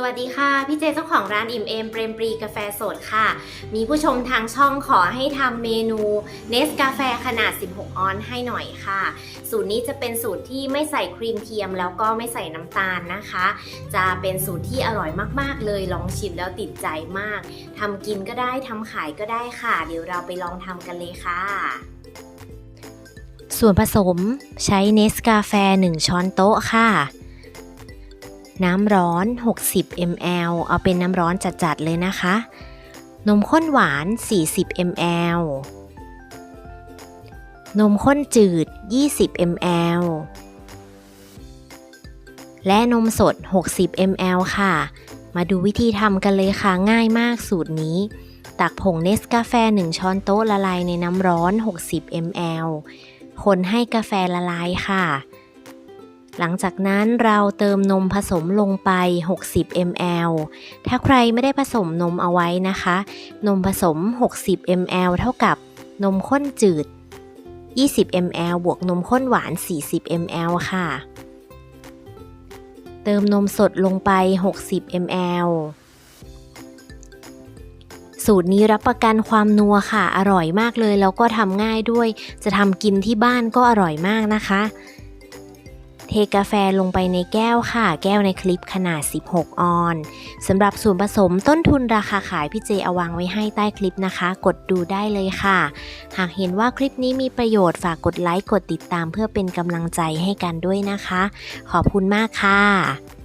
สวัสดีค่ะพี่เจเจ้าของร้านอิ่มเอมเปรมปรีกาแฟสดค่ะ มีผู้ชมทางช่องขอให้ทำเมนูเนสกาแฟขนาด 16 ออนซ์ให้หน่อยค่ะ สูตรนี้จะเป็นสูตรที่ไม่ใส่ครีมเทียมแล้วก็ไม่ใส่น้ำตาลนะคะ จะเป็นสูตรที่อร่อยมากๆเลยลองชิมแล้วติดใจมากทำกินก็ได้ทำขายก็ได้ค่ะ เดี๋ยวเราไปลองทำกันเลยค่ะส่วนผสมใช้เนสกาแฟ 1 ช้อนโต๊ะค่ะ น้ำร้อน 60 ml เอาเป็นน้ำร้อนจัดๆเลยนะคะ นมข้นหวาน 40 ml นมข้นจืด 20 ml และนมสด 60 ml ค่ะ มาดูวิธีทำกันเลยค่ะ ง่ายมากสูตรนี้ ตักผงเนสกาแฟ 1 ช้อนโต๊ะละลายในน้ำร้อน 60 ml คนให้กาแฟละลายค่ะ หลังจากนั้นเราเติมนมผสมลงไป 60 ml ถ้าใครไม่ได้ผสมนมเอาไว้นะคะ นมผสม 60 ml เท่ากับนมข้นจืด 20 ml บวกนมข้นหวาน 40 ml ค่ะ เติมนมสดลงไป 60 ml สูตรนี้รับประกันความนัวค่ะ อร่อยมากเลย แล้วก็ทำง่ายด้วย จะทำกินที่บ้านก็อร่อยมากนะคะ เทกาแฟลงไปในแก้วค่ะ แก้วในคลิปขนาด 16 ออนสำหรับส่วนผสมต้นทุนราคาขายพี่เจเอาวางไว้ให้ใต้คลิปนะคะ กดดูได้เลยค่ะ หากเห็นว่าคลิปนี้มีประโยชน์ฝากกดไลค์กดติดตามเพื่อเป็นกำลังใจให้กันด้วยนะคะ ขอบคุณมากค่ะ